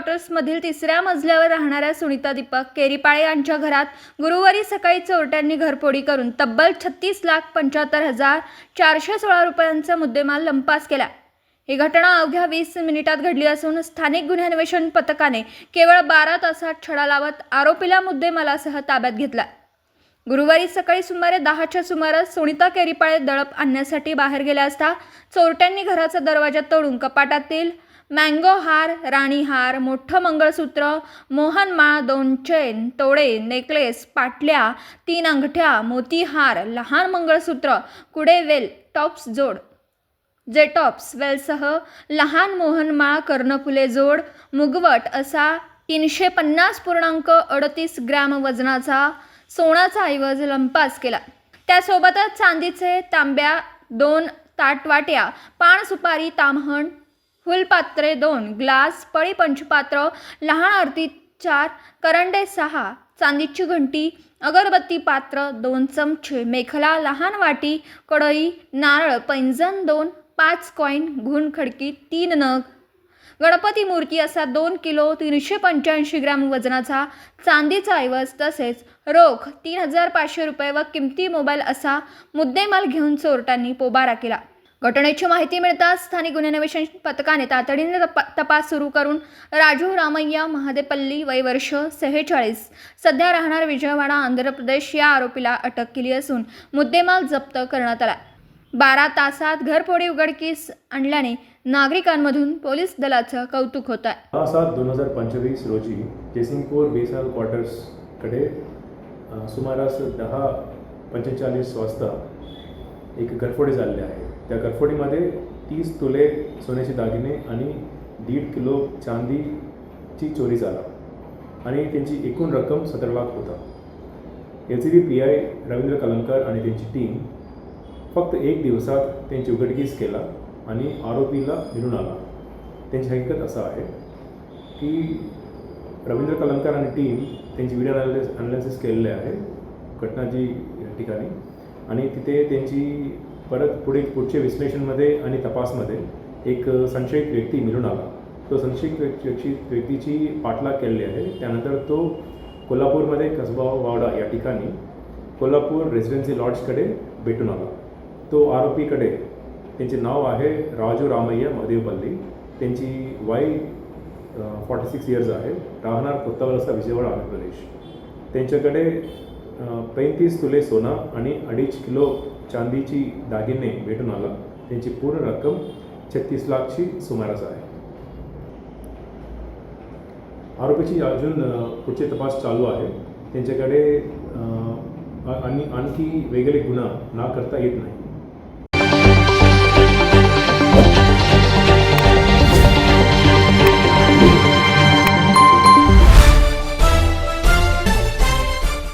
क्वार्टर्समधील तिसऱ्या मजल्यावर राहणाऱ्या सुनीता दीपक केरीपाळे यांच्या घरात गुरुवारी सकाळी चोरट्यांनी घरफोडी करून तब्बल छत्तीस लाख पंच्याहत्तर हजार चारशे सोळा रुपयांचा मुद्देमाल लंपास केला. ही घटना अवघ्या वीस मिनिटात घडली असून स्थानिक गुन्हे अन्वेषण पथकाने केवळ बारा तासात छडा लावत आरोपीला मुद्देमालासह ताब्यात घेतला. गुरुवारी सकाळी सुमारे दहाच्या सुमारास सुनीता केरीपाळे दळप आणण्यासाठी बाहेर गेल्या असता चोरट्यांनी घराचा दरवाजा तोडून कपाटातील मँगो हार राणी हार मोठं मंगळसूत्र मोहनमाळ दोन चेन तोडे नेकलेस पाटल्या तीन अंगठ्या मोतीहार लहान मंगळसूत्र कुडे वेल टॉप्स जोड. जेटॉप्स वेलसह लहान मोहनमाळ कर्णफुले जोड. मुगवट असा तीनशे पन्नास पूर्णांक अडतीस ग्रॅम वजनाचा सोनाचा ऐवज लंपास केला. त्यासोबतच चांदीचे तांब्या दोन ताटवाट्या पान सुपारी तामहण फुलपात्रे दोन ग्लास पळी पंचपात्र लहान आरती चार करंडे सहा चांदीची घंटी अगरबत्ती पात्र दोन चमचे मेखला लहान वाटी कढई नारळ पैंजण दोन पाच कॉईन घुण खडकी तीन नग. गणपती मूर्ती असा दोन किलो तीनशे पंच्याऐंशी ग्रॅम वजनाचा चांदीचा ऐवज तसेच रोख तीन हजार पाचशे रुपये व किमती मोबाईल असा मुद्देमाल घेऊन चोरट्यांनी पोबारा केला. घटनेची माहिती मिळताच स्थानिक गुन्हे अन्वेषण पथकाने तातडीने तपा- तपास सुरू करून राजू रामय्या महादेपल्ली वय वर्ष सेहेचाळीस सध्या राहणार विजयवाडा आंध्र प्रदेश या आरोपीला अटक केली असून मुद्देमाल जप्त करण्यात आला बारा तासात घरफोडी उघडकीस आणल्याने नागरिकांमधून पोलीस दलाचं कौतुक होत आहे दहा सात दोन हजार पंचवीस रोजी जयसिंगपूर बेसाल क्वार्टर्सकडे सुमारास दहा पंचेचाळीस वाजता एक गरफोडी झालेली आहे. त्या गरफोडीमध्ये तीस तुले सोन्याचे दागिने आणि दीड किलो चांदीची चोरी झाला. आणि त्यांची एकूण रक्कम सतरा लाख होता. H C B P I Ravindra Kalankar आणि त्यांची टीम फक्त एक दिवसात त्यांची उघडकीस केला आणि आरोपीला मिळून आला. त्यांची हकीकत असं आहे की रवींद्र कलंकर आणि टीम त्यांची व्हिडिओ अनालिस अनालिसिस केलेले आहे. घटनाची ठिकाणी आणि तिथे त्यांची परत पुढे पुढच्या विश्लेषणमध्ये आणि तपासमध्ये एक संशयित व्यक्ती मिळून आला. तो संशयित व्यक्ती व्यक्तीची पाठलाग केलेली आहे. त्यानंतर तो कोल्हापूरमध्ये कसबा वावडा या ठिकाणी कोल्हापूर रेसिडेन्सी लॉड्सकडे भेटून आला. तो आरोपीकडे त्यांचे नाव आहे राजू रामय्या मदेवपल्ली त्यांची वय फॉर्टी सिक्स इयर्स आहे. राहणार कोत्तावलसा विजयवाडा आंध्र प्रदेश. त्यांच्याकडे पैंतीस तुले सोना आणि अडीच किलो चांदीची दागिने भेटून आला. त्यांची पूर्ण रक्कम छत्तीस लाखची सुमारास आहे. आरोपीची अजून पुढचे तपास चालू आहे. त्यांच्याकडे आणि आणखी वेगळे गुन्हा ना करता येत नाही.